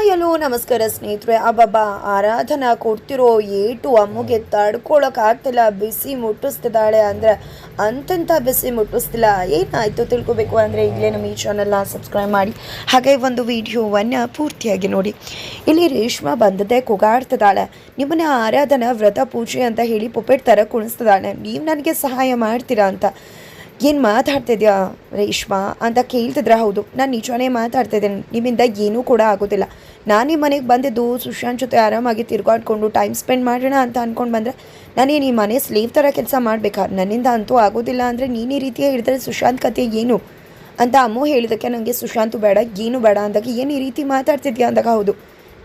Hi hello ನಮಸ್ಕಾರ ಸ್ನೇಹಿತರೆ, ಅಬ್ಬಬ್ಬಾ ಆರಾಧನಾ ಕೊಡ್ತಿರೋ ಏಟು ಅಮ್ಮಗೆ ತಡ್ಕೊಳಕ್ಕಾಗ್ತಿಲ್ಲ, ಬಿಸಿ ಮುಟ್ಟಿಸ್ತಿದ್ದಾಳೆ ಅಂದರೆ ಅಂತಂತ ಬಿಸಿ ಮುಟ್ಟಿಸ್ತಿಲ್ಲ. ಏನಾಯಿತು ತಿಳ್ಕೊಬೇಕು ಅಂದರೆ ಈಗಲೇ ನಮ್ಮ ಈ ಚಾನಲ್ನ ಸಬ್ಸ್ಕ್ರೈಬ್ ಮಾಡಿ. ಹಾಗೆ ಒಂದು ವಿಡಿಯೋವನ್ನು ಪೂರ್ತಿಯಾಗಿ ನೋಡಿ. ಇಲ್ಲಿ ರೇಷ್ಮಾ ಬಂದದೆ ಕೂಗಾಡ್ತಿದ್ದಾಳೆ. ನಿಮ್ಮನ್ನ ಆರಾಧನಾ ವ್ರತ ಪೂಜೆ ಅಂತ ಹೇಳಿ ಪುಪ್ಪೆಟ್ ಥರ ಕುಣಿಸ್ತಿದ್ದಾಳೆ. ನೀವು ನನಗೆ ಸಹಾಯ ಮಾಡ್ತೀರಾ ಅಂತ ಏನು ಮಾತಾಡ್ತಿದ್ಯಾ ರೇಷ್ಮಾ ಅಂತ ಕೇಳ್ತಿದ್ರೆ? ಹೌದು, ನಾನು ನಿಜವೇ ಮಾತಾಡ್ತಿದ್ದೇನೆ ನಿಮ್ಮಿಂದ ಏನೂ ಕೂಡ ಆಗೋದಿಲ್ಲ. ನಾನು ನಿಮ್ಮ ಮನೆಗೆ ಬಂದಿದ್ದು ಸುಶಾಂತ್ ಜೊತೆ ಆರಾಮಾಗಿ ತಿರ್ಗಾಡ್ಕೊಂಡು ಟೈಮ್ ಸ್ಪೆಂಡ್ ಮಾಡೋಣ ಅಂತ ಅಂದ್ಕೊಂಡು ಬಂದರೆ ನಾನೇನು ಈ ಮನೆ ಸ್ಲೀವ್ ಥರ ಕೆಲಸ ಮಾಡಬೇಕಾ? ನನ್ನಿಂದ ಅಂತೂ ಆಗೋದಿಲ್ಲ ಅಂದರೆ ನೀನು ಈ ರೀತಿಯ ಹೇಳಿದ್ರೆ ಸುಶಾಂತ್ ಕತೆ ಏನು? ಅಂತ ಅಮ್ಮು ಹೇಳಿದಕ್ಕೆ ನನಗೆ ಸುಶಾಂತು ಬೇಡ, ಏನು ಬೇಡ ಅಂದಾಗ ಏನು ಈ ರೀತಿ ಮಾತಾಡ್ತಿದ್ಯಾ ಅಂದಾಗ ಹೌದು,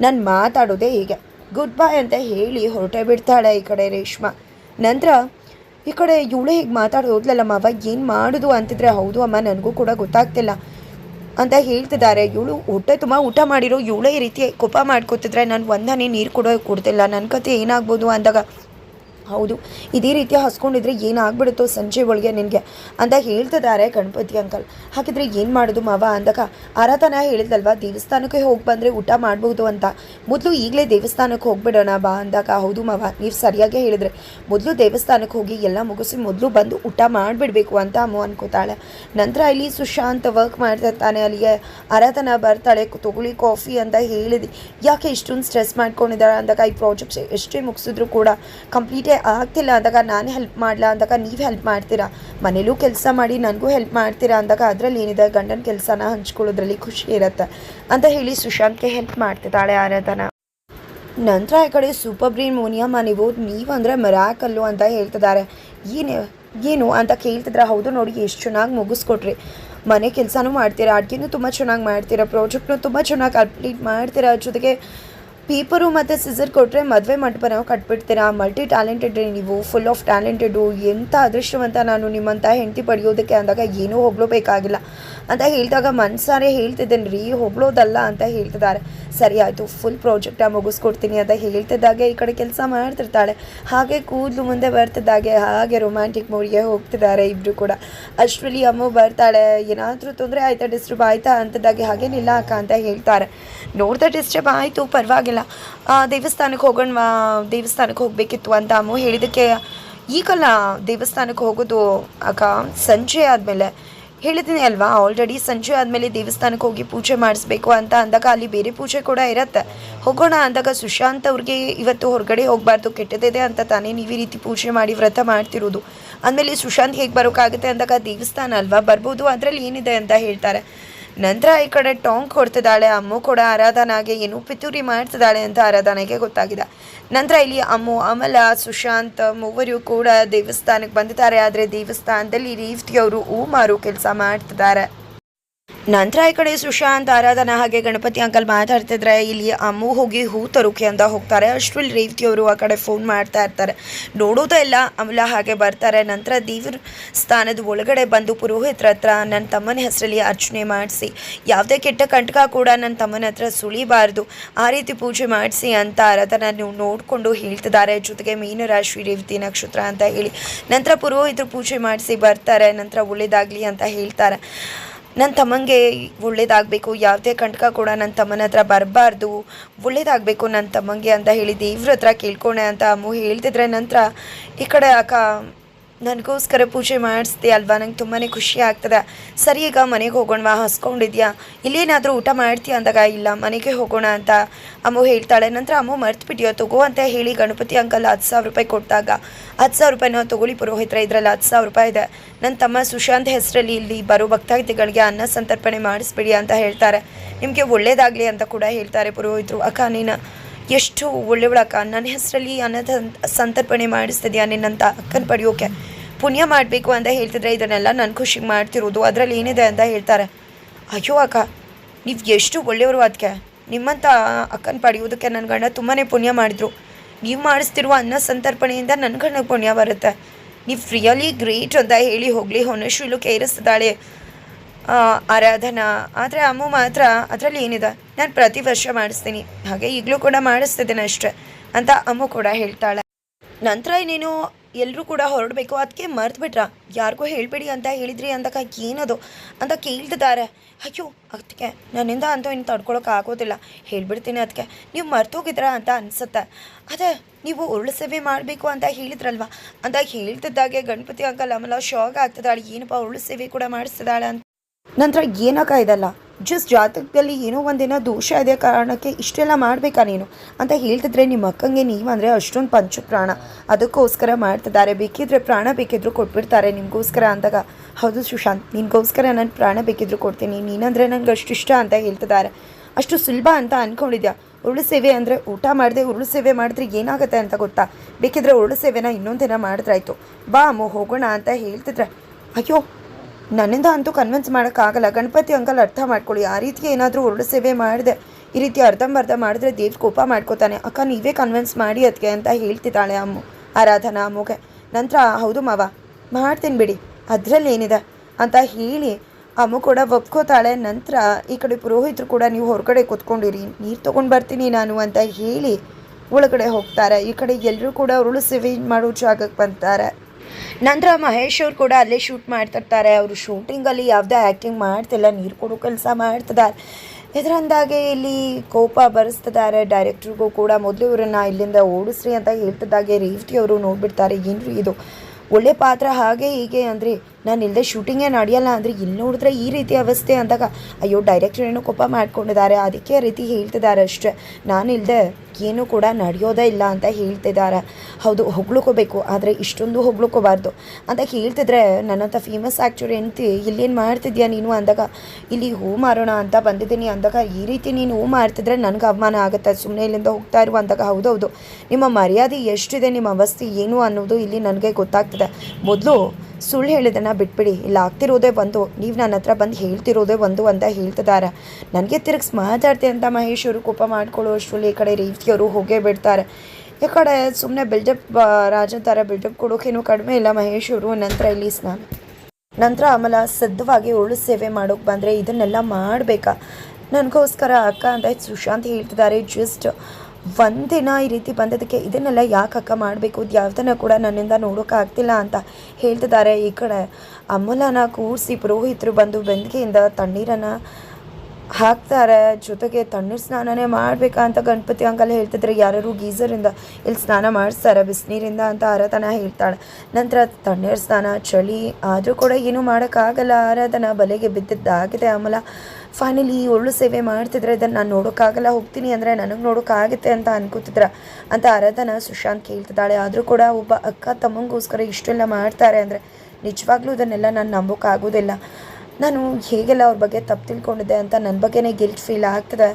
ನಾನು ಮಾತಾಡೋದೇ ಹೀಗೆ. ಗುಡ್ ಬಾಯ್ ಅಂತ ಹೇಳಿ ಹೊರಟೇ ಬಿಡ್ತಾಳೆ ಈ ಕಡೆ ರೇಷ್ಮಾ ನಂತರ ಈ ಕಡೆ ಇವಳು ಹೀಗೆ ಮಾತಾಡಿ ಹೋದ್ಲಲ್ಲ ಮಾವ, ಏನು ಮಾಡೋದು ಅಂತಿದ್ರೆ? ಹೌದು ಅಮ್ಮ, ನನಗೂ ಕೂಡ ಗೊತ್ತಾಗ್ತಿಲ್ಲ ಅಂತ ಹೇಳ್ತಿದ್ದಾರೆ. ಇವಳು ಹೊಟ್ಟೆ ತುಂಬ ಊಟ ಮಾಡಿರೋ. ಇವಳೇ ರೀತಿ ಕೋಪ ಮಾಡ್ಕೋತಿದ್ರೆ ನಾನು ಒಂದನೇ ನೀರು ಕೂಡ ಕೊಡ್ತಿಲ್ಲ ನನ್ನ ಕತೆ ಏನಾಗ್ಬೋದು ಅಂದಾಗ ಹೌದು. ಇದೇ ರೀತಿ ಹಸ್ಕೊಂಡಿದ್ರೆ ಏನಾಗ್ಬಿಡುತ್ತೋ ಸಂಜೆ ಒಳಗೆ ನಿನಗೆ ಅಂತ ಹೇಳ್ತಿದ್ದಾರೆ ಗಣಪತಿ ಅಂಕಲ್. ಹಾಗಿದ್ರೆ ಏನು ಮಾಡೋದು ಮಾವ ಅಂದಾಗ, ಆರಾಧನ ಹೇಳಿದಲ್ವಾ ದೇವಸ್ಥಾನಕ್ಕೆ ಹೋಗಿ ಬಂದರೆ ಊಟ ಮಾಡ್ಬೋದು ಅಂತ. ಮೊದಲು ಈಗಲೇ ದೇವಸ್ಥಾನಕ್ಕೆ ಹೋಗ್ಬಿಡೋಣ ಬಾ ಅಂದಾಗ, ಹೌದು ಮಾವ, ನೀವು ಸರಿಯಾಗಿ ಹೇಳಿದ್ರೆ. ಮೊದಲು ದೇವಸ್ಥಾನಕ್ಕೆ ಹೋಗಿ ಎಲ್ಲ ಮುಗಿಸಿ ಮೊದಲು ಬಂದು ಊಟ ಮಾಡಿಬಿಡ್ಬೇಕು ಅಂತ ಅಮ್ಮ ಅನ್ಕೋತಾಳೆ. ನಂತರ ಇಲ್ಲಿ ಸುಶಾಂತ್ ವರ್ಕ್ ಮಾಡ್ತಿರ್ತಾನೆ ಅಲ್ಲಿಗೆ. ಆರಾಧನ ಬರ್ತಾಳೆ, ತಗೊಳ್ಳಿ ಕಾಫಿ ಅಂತ ಹೇಳಿದೆ. ಯಾಕೆ ಇಷ್ಟೊಂದು ಸ್ಟ್ರೆಸ್ ಮಾಡ್ಕೊಂಡಿದ್ದಾಳೆ ಅಂದಾಗ, ಈ ಪ್ರಾಜೆಕ್ಟ್ಸ್ ಎಷ್ಟೇ ಮುಗಿಸಿದ್ರು ಕೂಡ ಕಂಪ್ಲೀಟೇ ಆಗ್ತಿಲ್ಲ ಅಂದಾಗ ನಾನು ಹೆಲ್ಪ್ ಮಾಡಲ ಅಂದಾಗ ನೀವು ಹೆಲ್ಪ್ ಮಾಡ್ತೀರಾ? ಮನೇಲೂ ಕೆಲಸ ಮಾಡಿ ನನಗೂ ಹೆಲ್ಪ್ ಮಾಡ್ತೀರಾ ಅಂದಾಗ ಅದರಲ್ಲಿ ಏನಿದೆ? ಗಂಡನ ಕೆಲಸನ ಹಂಚ್ಕೊಳ್ಳೋದ್ರಲ್ಲಿ ಖುಷಿ ಇರುತ್ತೆ. ಅಂತ ಹೇಳಿ ಸುಶಾಂತ್ಗೆ ಹೆಲ್ಪ್ ಮಾಡ್ತಿದ್ದಾಳೆ ಆರಾಧನಾ. ನಂತರ ಈ ಕಡೆ ಸೂಪರ್ ಬ್ರೀನ್ ಮೋನಿಯಮ್ಮ ನೀವು ಅಂದರೆ ಮರಾಕಲ್ಲು ಅಂತ ಹೇಳ್ತಿದ್ದಾರೆ. ಏನು ಏನು ಅಂತ ಕೇಳ್ತಿದ್ರೆ? ಹೌದು ನೋಡಿ, ಎಷ್ಟು ಚೆನ್ನಾಗಿ ಮುಗಿಸ್ಕೊಟ್ರಿ. ಮನೆ ಕೆಲಸನೂ ಮಾಡ್ತೀರಾ? ಅಡುಗೆನೂ ತುಂಬ ಚೆನ್ನಾಗಿ ಮಾಡ್ತೀರಾ? ಪ್ರಾಜೆಕ್ಟ್ನೂ ತುಂಬ ಚೆನ್ನಾಗಿ ಕಂಪ್ಲೀಟ್ ಮಾಡ್ತೀರಾ? ಜೊತೆಗೆ ಪೇಪರು ಮತ್ತು ಸಿಸರ್ ಕೊಟ್ಟರೆ ಮದುವೆ ಮಂಟಪ ನಾವು ಕಟ್ಬಿಡ್ತೀರಾ? ಮಲ್ಟಿ ಟ್ಯಾಲೆಂಟೆಡ್ ನೀವು? ಫುಲ್ ಆಫ್ ಟ್ಯಾಲೆಂಟೆಡು ಎಂಥ ಅದೃಷ್ಟವಂತ ನಾನು ನಿಮ್ಮಂಥ ಹೆಂಡತಿ ಪಡೆಯೋದಕ್ಕೆ ಅಂದಾಗ ಏನೂ ಹೊಗಳಬೇಕಾಗಿಲ್ಲ ಅಂತ ಹೇಳಿದಾಗ ಮನ್ಸಾರೆ ಹೇಳ್ತಿದ್ದೇನೆ ರೀ ಹೊಗಳೋದಲ್ಲ ಅಂತ ಹೇಳ್ತಿದ್ದಾರೆ. ಸರಿ ಆಯಿತು ಫುಲ್ ಪ್ರಾಜೆಕ್ಟ ಮುಗಿಸ್ಕೊಡ್ತೀನಿ ಅಂತ ಹೇಳ್ತಿದ್ದಾಗೆ, ಈ ಕಡೆ ಕೆಲಸ ಮಾಡ್ತಿರ್ತಾಳೆ. ಹಾಗೆ ಕೂದಲು ಮುಂದೆ ಬರ್ತಿದ್ದಾಗೆ, ಹಾಗೆ ರೊಮ್ಯಾಂಟಿಕ್ ಮೂಡಿಗೆ ಹೋಗ್ತಿದ್ದಾರೆ ಇಬ್ಬರು ಕೂಡ. ಅಷ್ಟರಲ್ಲಿ ಅಮ್ಮ ಬರ್ತಾಳೆ, ಏನಾದರೂ ತೊಂದರೆ ಆಯಿತಾ ಡಿಸ್ಟರ್ಬ್ ಆಯಿತಾ ಅಂತದಾಗೆ ಹಾಗೇನಿಲ್ಲ ಅಕ್ಕ ಅಂತ ಹೇಳ್ತಾರೆ. ನೋಡ್ದೆ ಡಿಸ್ಟರ್ಬ್ ಆಯಿತು, ಪರವಾಗಿಲ್ಲ. ದೇವಸ್ಥಾನಕ್ಕೆ ಹೋಗೋಣವಾ ದೇವಸ್ಥಾನಕ್ಕೆ ಹೋಗಬೇಕಿತ್ತು ಅಂತ ಅಮ್ಮ ಹೇಳಿದ್ದಕ್ಕೆ, ಈಗಲ್ಲ ದೇವಸ್ಥಾನಕ್ಕೆ ಹೋಗೋದು ಅಕ್ಕ, ಸಂಜೆ ಆದಮೇಲೆ. ಹೇಳಿದ್ದೀನಿ ಅಲ್ವಾ? ಆಲ್ರೆಡಿ ಸಂಜೆ ಆದಮೇಲೆ ದೇವಸ್ಥಾನಕ್ಕೆ ಹೋಗಿ ಪೂಜೆ ಮಾಡಿಸ್ಬೇಕು ಅಂತ ಅಂದಾಗ ಅಲ್ಲಿ ಬೇರೆ ಪೂಜೆ ಕೂಡ ಇರತ್ತೆ. ಹೋಗೋಣ ಅಂದಾಗ ಸುಶಾಂತ್ ಅವ್ರಿಗೆ ಇವತ್ತು ಹೊರಗಡೆ ಹೋಗಬಾರ್ದು ಕೆಟ್ಟದಿದೆ ಅಂತ ತಾನೇ ನೀವು ಈ ರೀತಿ ಪೂಜೆ ಮಾಡಿ ವ್ರತ ಮಾಡ್ತಿರೋದು. ಆಮೇಲೆ ಸುಶಾಂತ್ ಹೇಗೆ ಬರೋಕ್ಕಾಗುತ್ತೆ ಅಂದಾಗ ದೇವಸ್ಥಾನ ಅಲ್ವಾ? ಬರ್ಬೋದು, ಅದರಲ್ಲಿ ಏನಿದೆ ಅಂತ ಹೇಳ್ತಾರೆ. ನಂತರ ಈ ಕಡೆ ಟಾಂಗ್ ಕೊಡ್ತಿದ್ದಾಳೆ ಅಮ್ಮು ಕೂಡ ಆರಾಧನಾಗೆ ಏನು ಪಿತೂರಿ ಮಾಡ್ತಿದ್ದಾಳೆ ಅಂತ ಆರಾಧನೆಗೆ ಗೊತ್ತಾಗಿದೆ. ನಂತರ ಇಲ್ಲಿ ಅಮ್ಮು, ಅಮಲ, ಸುಶಾಂತ್ ಮೂವರು ಕೂಡ ದೇವಸ್ಥಾನಕ್ಕೆ ಬಂದಿದ್ದಾರೆ. ಆದರೆ ದೇವಸ್ಥಾನದಲ್ಲಿ ರೇವತಿಯವರು ಹೂ ಮಾರು ಕೆಲಸ ಮಾಡ್ತಿದ್ದಾರೆ. ನಂತರ ಈ ಕಡೆ ಸುಶಾಂತ್, ಆರಾಧನಾ ಹಾಗೆ ಗಣಪತಿ ಅಂಕಲ್ ಮಾತಾಡ್ತಿದ್ರೆ, ಇಲ್ಲಿ ಅಮ್ಮು ಹೋಗಿ ಹೂ ತರುಕೆ ಅಂತ ಹೋಗ್ತಾರೆ. ಅಷ್ಟರಲ್ಲಿ ರೇವತಿಯವರು ಆ ಕಡೆ ಫೋನ್ ಮಾಡ್ತಾ ಇರ್ತಾರೆ. ನೋಡೋದೇ ಇಲ್ಲ, ಅಮಲ ಹಾಗೆ ಬರ್ತಾರೆ. ನಂತರ ದೇವ್ರ ಸ್ಥಾನದ ಒಳಗಡೆ ಬಂದು ಪುರೋಹಿತರ ಹತ್ರ ನನ್ನ ತಮ್ಮನ ಹೆಸರಲ್ಲಿ ಅರ್ಚನೆ ಮಾಡಿಸಿ. ಯಾವುದೇ ಕೆಟ್ಟ ಕಂಟಕ ಕೂಡ ನನ್ನ ತಮ್ಮನ ಹತ್ರ ಸುಳಿಬಾರ್ದು. ಆ ರೀತಿ ಪೂಜೆ ಮಾಡಿಸಿ ಅಂತ ಆರಾಧನಾ ನೀವು ನೋಡಿಕೊಂಡು ಹೇಳ್ತಿದ್ದಾರೆ. ಜೊತೆಗೆ ಮೀನರಾಶಿ, ರೇವತಿ ನಕ್ಷತ್ರ ಅಂತ ಹೇಳಿ. ನಂತರ ಪುರೋಹಿತರು ಪೂಜೆ ಮಾಡಿಸಿ ಬರ್ತಾರೆ. ನಂತರ ಒಳ್ಳೇದಾಗಲಿ ಅಂತ ಹೇಳ್ತಾರೆ. ನನ್ನ ತಮ್ಮಂಗೆ ಒಳ್ಳೇದಾಗಬೇಕು, ಯಾವುದೇ ಕಂಟಕ ಕೂಡ ನನ್ನ ತಮ್ಮನ ಹತ್ರ ಬರಬಾರ್ದು, ಒಳ್ಳೇದಾಗಬೇಕು ನನ್ನ ತಮ್ಮಂಗೆ ಅಂತ ಹೇಳಿ ದೇವ್ರ ಹತ್ರ ಕೇಳ್ಕೊಣೆ ಅಂತ ಅಮ್ಮು ಹೇಳ್ತಿದ್ರೆ ನಂತರ ಈ ಕಡೆ ಅಕ್ಕ ನನಗೋಸ್ಕರ ಪೂಜೆ ಮಾಡಿಸ್ದೆ ಅಲ್ವಾ? ನಂಗೆ ತುಂಬಾ ಖುಷಿ ಆಗ್ತದೆ. ಸರಿ, ಈಗ ಮನೆಗೆ ಹೋಗೋಣವಾ? ಹಸ್ಕೊಂಡಿದ್ಯಾ? ಇಲ್ಲೇನಾದರೂ ಊಟ ಮಾಡ್ತೀಯ ಅಂದಾಗ? ಇಲ್ಲ, ಮನೆಗೆ ಹೋಗೋಣ ಅಂತ ಅಮ್ಮ ಹೇಳ್ತಾಳೆ. ನಂತರ ಅಮ್ಮ ಮರ್ತು ಬಿಟ್ಟಿಯೋ ತಗೋ ಅಂತ ಹೇಳಿ ಗಣಪತಿ ಅಂಕಲ್ ಹತ್ತು ಸಾವಿರ ರೂಪಾಯಿ ಕೊಟ್ಟಾಗ. ಹತ್ತು ಸಾವಿರ ರೂಪಾಯಿನ ತಗೊಳ್ಳಿ ಪುರೋಹಿತರ, ಇದರಲ್ಲಿ ಹತ್ತು ಸಾವಿರ ರೂಪಾಯಿ ಇದೆ. ನನ್ನ ತಮ್ಮ ಸುಶಾಂತ್ ಹೆಸರಲ್ಲಿ ಇಲ್ಲಿ ಬರೋ ಭಕ್ತಾದಿಗಳಿಗೆ ಅನ್ನ ಸಂತರ್ಪಣೆ ಮಾಡಿಸ್ಬಿಡಿ ಅಂತ ಹೇಳ್ತಾರೆ. ನಿಮಗೆ ಒಳ್ಳೇದಾಗಲಿ ಅಂತ ಕೂಡ ಹೇಳ್ತಾರೆ ಪುರೋಹಿತರು. ಅಕ್ಕ, ನೀನು ಎಷ್ಟು ಒಳ್ಳೆಯವಳಕ್ಕ ನನ್ನ ಹೆಸರಲ್ಲಿ ಅನ್ನದ ಸಂತರ್ಪಣೆ ಮಾಡಿಸ್ತಿದ್ಯಾ ನಿನ್ನಂತ ಅಕ್ಕನ ಪಡೆಯೋಕೆ? ಪುಣ್ಯ ಮಾಡಬೇಕು ಅಂತ ಹೇಳ್ತಿದ್ರೆ ಇದನ್ನೆಲ್ಲ ನನ್ನ ಖುಷಿಗೆ ಮಾಡ್ತಿರೋದು. ಅದರಲ್ಲಿ ಏನಿದೆ ಅಂತ ಹೇಳ್ತಾರೆ. ಅಯ್ಯೋ ಅಕ್ಕ, ನೀವು ಎಷ್ಟು ಒಳ್ಳೆಯವರು ಅದಕ್ಕೆ ನಿಮ್ಮಂಥ ಅಕ್ಕನ ಪಡೆಯೋದಕ್ಕೆ ನನ್ನ ಗಂಡ ತುಂಬಾ ಪುಣ್ಯ ಮಾಡಿದ್ರು. ನೀವು ಮಾಡಿಸ್ತಿರುವ ಅನ್ನ ಸಂತರ್ಪಣೆಯಿಂದ ನನ್ನ ಗಂಡ ಪುಣ್ಯ ಬರುತ್ತೆ. ನೀವು ರಿಯಲಿ ಗ್ರೇಟ್ ಅಂತ ಹೇಳಿ ಹೋಗಲಿ ಹೊನಶುಲು ಕೇರಿಸ್ತಿದ್ದಾಳೆ. ಆರಾಧನಾ, ಆದರೆ ಅಮ್ಮ ಮಾತ್ರ ಅದರಲ್ಲಿ ಏನಿದೆ? ನಾನು ಪ್ರತಿ ವರ್ಷ ಮಾಡಿಸ್ತೀನಿ. ಹಾಗೆ ಈಗಲೂ ಕೂಡ ಮಾಡಿಸ್ತಿದ್ದೇನೆ ಅಷ್ಟೇ ಅಂತ ಅಮ್ಮ ಕೂಡ ಹೇಳ್ತಾಳೆ. ನಂತರ ನೀನು ಎಲ್ಲರೂ ಕೂಡ ಹೊರಡಬೇಕು. ಅದಕ್ಕೆ ಮರ್ತ್ಬಿಟ್ರ. ಯಾರಿಗೂ ಹೇಳಬೇಡಿ ಅಂತ ಹೇಳಿದ್ರಿ ಅಂದಾಗ ಏನದು? ಅಂತ ಕೇಳ್ತಿದ್ದಾರೆ. ಅಯ್ಯೋ ಅದಕ್ಕೆ ನನ್ನಿಂದ ಅಂತೂ ಇನ್ನು ತಡ್ಕೊಳಕ್ಕೆ ಆಗೋದಿಲ್ಲ. ಹೇಳ್ಬಿಡ್ತೀನಿ ಅದಕ್ಕೆ ನೀವು ಮರ್ತೋಗಿದ್ರಾ ಅಂತ ಅನಿಸುತ್ತೆ. ಅದೇ, ನೀವು ಉರುಳು ಸೇವೆ ಮಾಡಬೇಕು ಅಂತ ಹೇಳಿದ್ರಲ್ವಾ? ಅಂತ ಹೇಳ್ತಿದ್ದಾಗೆ ಗಣಪತಿ ಅಂಕಲ್. ಆಮೇಲೆ ಶಾಕ್ ಆಗ್ತದಾಳೆ ಏನಪ್ಪ ಉರುಳು ಸೇವೆ ಕೂಡ ಮಾಡಿಸ್ತಿದ್ದಾಳೆ ಅಂತ? ನಂತರ ಏನಕ್ಕ ಇದಲ್ಲ? ಜಸ್ಟ್ ಜಾತಕದಲ್ಲಿ ಏನೋ ಒಂದಿನ ದೋಷ ಇದೆ ಕಾರಣಕ್ಕೆ ಇಷ್ಟೆಲ್ಲ ಮಾಡಬೇಕಾ ನೀನು? ಅಂತ ಹೇಳ್ತಿದ್ರೆ ನಿಮ್ಮ ಅಕ್ಕಂಗೆ ನೀವಂದರೆ ಅಷ್ಟೊಂದು ಪಂಚ ಪ್ರಾಣ ಅದಕ್ಕೋಸ್ಕರ ಮಾಡ್ತಿದ್ದಾರೆ. ಬೇಕಿದ್ರೆ ಪ್ರಾಣ ಬೇಕಿದ್ರು ಕೊಟ್ಬಿಡ್ತಾರೆ ನಿಮಗೋಸ್ಕರ ಅಂದಾಗ. ಹೌದು ಸುಶಾಂತ್, ನಿನಗೋಸ್ಕರ ನಾನು ಪ್ರಾಣ ಬೇಕಿದ್ರು ಕೊಡ್ತೀನಿ. ನೀನಂದರೆ ನನಗೆ ಅಷ್ಟು ಇಷ್ಟ ಅಂತ ಹೇಳ್ತಿದ್ದಾರೆ. ಅಷ್ಟು ಸುಲಭ ಅಂತ ಅಂದ್ಕೊಂಡಿದ್ಯಾ ಉರುಳು ಸೇವೆ ಅಂದರೆ ಊಟ ಮಾಡದೆ ಉರುಳು ಸೇವೆ ಮಾಡಿದ್ರೆ ಏನಾಗುತ್ತೆ ಅಂತ ಗೊತ್ತಾ? ಬೇಕಿದ್ರೆ ಉರುಳು ಸೇವೆನ ಇನ್ನೊಂದು ದಿನ ಮಾಡಿದ್ರಾಯ್ತು. ಬಾ ಅಮ್ಮ, ಹೋಗೋಣ ಅಂತ ಹೇಳ್ತಿದ್ರೆ. ಅಯ್ಯೋ ನನ್ನಿಂದ ಅಂತೂ ಕನ್ವಿನ್ಸ್ ಮಾಡೋಕ್ಕಾಗಲ್ಲ. ಗಣಪತಿ ಅಂಕಲ್ ಅರ್ಥ ಮಾಡ್ಕೊಳ್ಳಿ. ಆ ರೀತಿ ಏನಾದರೂ ಹೊರಡು ಸೇವೆ ಮಾಡಿದೆ. ಈ ರೀತಿ ಅರ್ಧಂಬರ್ಧ ಮಾಡಿದ್ರೆ ದೇವ್ರ ಕೋಪ ಮಾಡ್ಕೋತಾನೆ. ಅಕ್ಕ, ನೀವೇ ಕನ್ವಿನ್ಸ್ ಮಾಡಿ ಅದಕ್ಕೆ ಅಂತ ಹೇಳ್ತಿದ್ದಾಳೆ ಅಮ್ಮು. ಆರಾಧನಾ ಅಮ್ಮಗೆ. ನಂತರ, ಹೌದು ಮಾವ, ಮಾಡ್ತೀನಿ ಬಿಡಿ. ಅದರಲ್ಲಿ ಏನಿದೆ? ಅಂತ ಹೇಳಿ ಅಮ್ಮ ಕೂಡ ಒಪ್ಕೋತಾಳೆ. ನಂತರ, ಈ ಕಡೆ ಪುರೋಹಿತರು ಕೂಡ ನೀವು ಹೊರಗಡೆ ಕೂತ್ಕೊಂಡಿರಿ. ನೀರು ತೊಗೊಂಡು ಬರ್ತೀನಿ ನಾನು ಅಂತ ಹೇಳಿ ಒಳಗಡೆ ಹೋಗ್ತಾರೆ. ಈ ಕಡೆ ಎಲ್ಲರೂ ಕೂಡ ಉರುಳು ಸೇವೆ ಮಾಡೋ ಜಾಗಕ್ಕೆ ಬಂತಾರೆ. ನಂತರ ಮಹೇಶ್ ಅವ್ರು ಕೂಡ ಅಲ್ಲೇ ಶೂಟ್ ಮಾಡ್ತಿರ್ತಾರೆ. ಅವರು ಶೂಟಿಂಗಲ್ಲಿ ಯಾವುದೇ ಆ್ಯಕ್ಟಿಂಗ್ ಮಾಡ್ತಿಲ್ಲ, ನೀರು ಕೊಡೋ ಕೆಲಸ ಮಾಡ್ತಿದ್ದಾರೆ ಇದರಿಂದಾಗೆ ಇಲ್ಲಿ ಕೋಪ ಬರೆಸ್ತಿದ್ದಾರೆ ಡೈರೆಕ್ಟ್ರಿಗೂ ಕೂಡ ಮೊದಲು ಇವರನ್ನು ಇಲ್ಲಿಂದ ಓಡಿಸ್ರಿ ಅಂತ ಹೇಳ್ತಿದ್ದಾಗೆ ರೇವತಿ ಅವರು ನೋಡ್ಬಿಡ್ತಾರೆ. ಏನ್ರಿ ಇದು? ಒಳ್ಳೆ ಪಾತ್ರ ಹಾಗೆ ಹೀಗೆ ಅಂದರೆ ನಾನು ಇಲ್ಲದೆ ಶೂಟಿಂಗೇ ನಡೆಯಲ್ಲ, ಅಂದರೆ ಇಲ್ಲಿ ನೋಡಿದ್ರೆ ಈ ರೀತಿ ಅವಸ್ಥೆ ಅಂದಾಗ, ಅಯ್ಯೋ ಡೈರೆಕ್ಟರ್ ಏನೋ ಕೋಪ ಮಾಡ್ಕೊಂಡಿದ್ದಾರೆ, ಅದಕ್ಕೆ ರೀತಿ ಹೇಳ್ತಿದ್ದಾರೆ ಅಷ್ಟೇ. ನಾನು ಇಲ್ಲದೆ ಏನೂ ಕೂಡ ನಡೆಯೋದೇ ಇಲ್ಲ ಅಂತ ಹೇಳ್ತಿದ್ದಾರೆ. ಹೌದು, ಹೊಗ್ಳುಕೋಬೇಕು, ಆದರೆ ಇಷ್ಟೊಂದು ಹೊಗ್ಳುಕೋಬಾರ್ದು. ಅಂತ ಹೇಳ್ತಿದ್ರೆ ನನ್ನಂಥ ಫೇಮಸ್ ಆ್ಯಕ್ಚರ್ ಎಂತಿ ಇಲ್ಲೇನು ಮಾಡ್ತಿದ್ಯಾ ನೀನು ಅಂದಾಗ, ಇಲ್ಲಿ ಹೂ ಮಾರೋಣ ಅಂತ ಬಂದಿದ್ದೀನಿ ಅಂದಾಗ, ಈ ರೀತಿ ನೀನು ಹೂ ಮಾಡ್ತಿದ್ರೆ ನನಗೆ ಅವಮಾನ ಆಗುತ್ತೆ ಸುಮ್ಮನೆ ಇಲ್ಲಿಂದ ಹೋಗ್ತಾ ಇರುವ ಅಂದಾಗ. ಹೌದು ಹೌದು. ನಿಮ್ಮ ಮರ್ಯಾದೆ ಎಷ್ಟಿದೆ, ನಿಮ್ಮ ಅವಸ್ಥೆ ಏನು ಅನ್ನೋದು ಇಲ್ಲಿ ನನಗೆ ಗೊತ್ತಾಗ್ತದೆ. ಮೊದಲು ಸುಳ್ಳು ಹೇಳಿದ್ದನ್ನು ಬಿಟ್ಬಿಡಿ. ಇಲ್ಲ, ಆಗ್ತಿರೋದೇ ಒಂದು. ನೀವು ನನ್ನ ಹತ್ರ ಬಂದು ಹೇಳ್ತಿರೋದೇ ಒಂದು ಅಂತ ಹೇಳ್ತಿದ್ದಾರೆ. ನನಗೆ ತಿರುಗಿಸ್ ಮಾತಾಡ್ತೆ ಅಂತ ಮಹೇಶ್ ಅವರು ಕೋಪ ಮಾಡ್ಕೊಳ್ಳೋ ಅಷ್ಟರಲ್ಲಿ ಈ ಕಡೆ ರೀತಿಯವರು ಹೋಗೇ ಬಿಡ್ತಾರೆ. ಈ ಕಡೆ ಸುಮ್ಮನೆ ಬಿಲ್ಡಪ್ ರಾಜನ್ ಥರ ಬಿಲ್ಡಪ್ ಕೊಡೋಕೇನು ಕಡಿಮೆ ಇಲ್ಲ ಮಹೇಶ್ ಅವರು. ನಂತರ ಇಲ್ಲಿ ಸ್ನಾನ ನಂತರ ಆಮೇಲೆ ಸದ್ದವಾಗಿ ಉಳು ಸೇವೆ ಮಾಡೋಕೆ ಬಂದರೆ ಇದನ್ನೆಲ್ಲ ಮಾಡಬೇಕಾ? ನನಗೋಸ್ಕರ ಅಕ್ಕ ಅಂತ ಸುಶಾಂತ್ ಹೇಳ್ತಿದ್ದಾರೆ. ಜಸ್ಟ್ ಒಂದಿನ ಈ ರೀತಿ ಬಂದದಕ್ಕೆ ಇದನ್ನೆಲ್ಲ ಯಾಕೆ ಅಕ್ಕ ಮಾಡಬೇಕು? ಯಾವುದನ್ನ ಕೂಡ ನನ್ನಿಂದ ನೋಡೋಕ್ಕಾಗ್ತಿಲ್ಲ ಅಂತ ಹೇಳ್ತಿದ್ದಾರೆ ಈ ಕಡೆ. ಅಮೂಲನ ಕೂರಿಸಿ ಪುರೋಹಿತರು ಬಂದು ಬೆಂದಿಗೆಯಿಂದ ತಣ್ಣೀರನ್ನು ಹಾಕ್ತಾರೆ. ಜೊತೆಗೆ ತಣ್ಣೀರು ಸ್ನಾನನೇ ಮಾಡಬೇಕಂತ ಗಣಪತಿ ಅಂಕಲ್ ಹೇಳ್ತಿದ್ರೆ. ಯಾರು ಗೀಸರಿಂದ ಇಲ್ಲಿ ಸ್ನಾನ ಮಾಡಿಸ್ತಾರೆ, ಬಿಸಿನೀರಿಂದ ಅಂತ ಆರಾಧನ ಹೇಳ್ತಾಳೆ. ನಂತರ ತಣ್ಣೀರು ಸ್ನಾನ, ಚಳಿ, ಆದರೂ ಕೂಡ ಏನೂ ಮಾಡೋಕ್ಕಾಗಲ್ಲ. ಆರಾಧನ ಬಲೆಗೆ ಬಿದ್ದಿದ್ದಾಗಿದೆ ಆಮೇಲೆ ಫೈನಲಿ ಒಳ್ಳು ಸೇವೆ ಮಾಡ್ತಿದ್ರೆ, ಇದನ್ನು ನಾನು ನೋಡೋಕ್ಕಾಗಲ್ಲ, ಹೋಗ್ತೀನಿ ಅಂದರೆ ನನಗೆ ನೋಡೋಕ್ಕಾಗುತ್ತೆ ಅಂತ ಅನ್ಕೋತಿದ್ರ ಅಂತ ಆರಾಧನ ಸುಶಾಂತ್ ಕೇಳ್ತಿದ್ದಾಳೆ. ಆದರೂ ಕೂಡ ಒಬ್ಬ ಅಕ್ಕ ತಮ್ಮಂಗೋಸ್ಕರ ಇಷ್ಟೆಲ್ಲ ಮಾಡ್ತಾರೆ ಅಂದರೆ ನಿಜವಾಗ್ಲೂ ಇದನ್ನೆಲ್ಲ ನಾನು ನಂಬೋಕ್ಕಾಗೋದಿಲ್ಲ. ನಾನು ಹೇಗೆಲ್ಲ ಅವ್ರ ಬಗ್ಗೆ ತಪ್ಪು ತಿಳ್ಕೊಂಡಿದ್ದೆ ಅಂತ ನನ್ನ ಬಗ್ಗೆನೇ ಗಿಲ್ಟ್ ಫೀಲ್ ಆಗ್ತದೆ.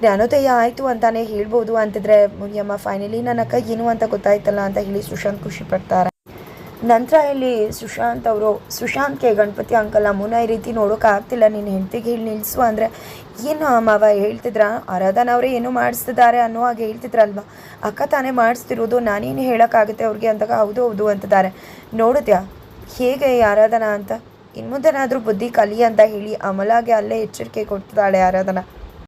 ಜ್ಞಾನೋದಯ ಆಯಿತು ಅಂತಾನೆ ಹೇಳ್ಬೋದು ಅಂತಿದ್ರೆ, ಮುನಿಯಮ್ಮ ಫೈನಲಿ ನನ್ನ ಅಕ್ಕ ಏನು ಅಂತ ಗೊತ್ತಾಯ್ತಲ್ಲ ಅಂತ ಹೇಳಿ ಸುಶಾಂತ್ ಖುಷಿ ಪಡ್ತಾರೆ. ನಂತರ ಇಲ್ಲಿ ಸುಶಾಂತ್ ಅವರು ಸುಶಾಂತ್ಗೆ ಗಣಪತಿ ಅಂಕಲ್ ಅಮ್ಮನ ಈ ರೀತಿ ನೋಡೋಕೆ ಆಗ್ತಿಲ್ಲ. ನೀನು ಹೆಂಡ್ತಿಗೆ ಹೇಳಿ ನಿಲ್ಲಿಸು ಅಂದರೆ ಏನು ಮಾವ ಹೇಳ್ತಿದ್ರ? ಆರಾಧನ ಅವರೇ ಏನು ಮಾಡಿಸ್ತಿದ್ದಾರೆ ಅನ್ನೋ ಹಾಗೆ ಹೇಳ್ತಿದ್ರಲ್ವ? ಅಕ್ಕ ತಾನೇ ಮಾಡಿಸ್ತಿರೋದು, ನಾನೇನು ಹೇಳೋಕ್ಕಾಗುತ್ತೆ ಅವ್ರಿಗೆ? ಅಂದಾಗ, ಹೌದು ಹೌದು, ಅಂತಿದ್ದಾರೆ. ನೋಡಿದ್ಯಾ ಹೇಗೆ ಆರಾಧನಾ ಅಂತ? ಇನ್ನು ಬುದ್ಧಿ ಕಲಿ ಅಂತ ಹೇಳಿ ಅಮಲಾಗೆ ಅಲ್ಲೇ ಎಚ್ಚರಿಕೆ ಕೊಡ್ತಿದ್ದಾಳೆ ಆರಾಧನಾ.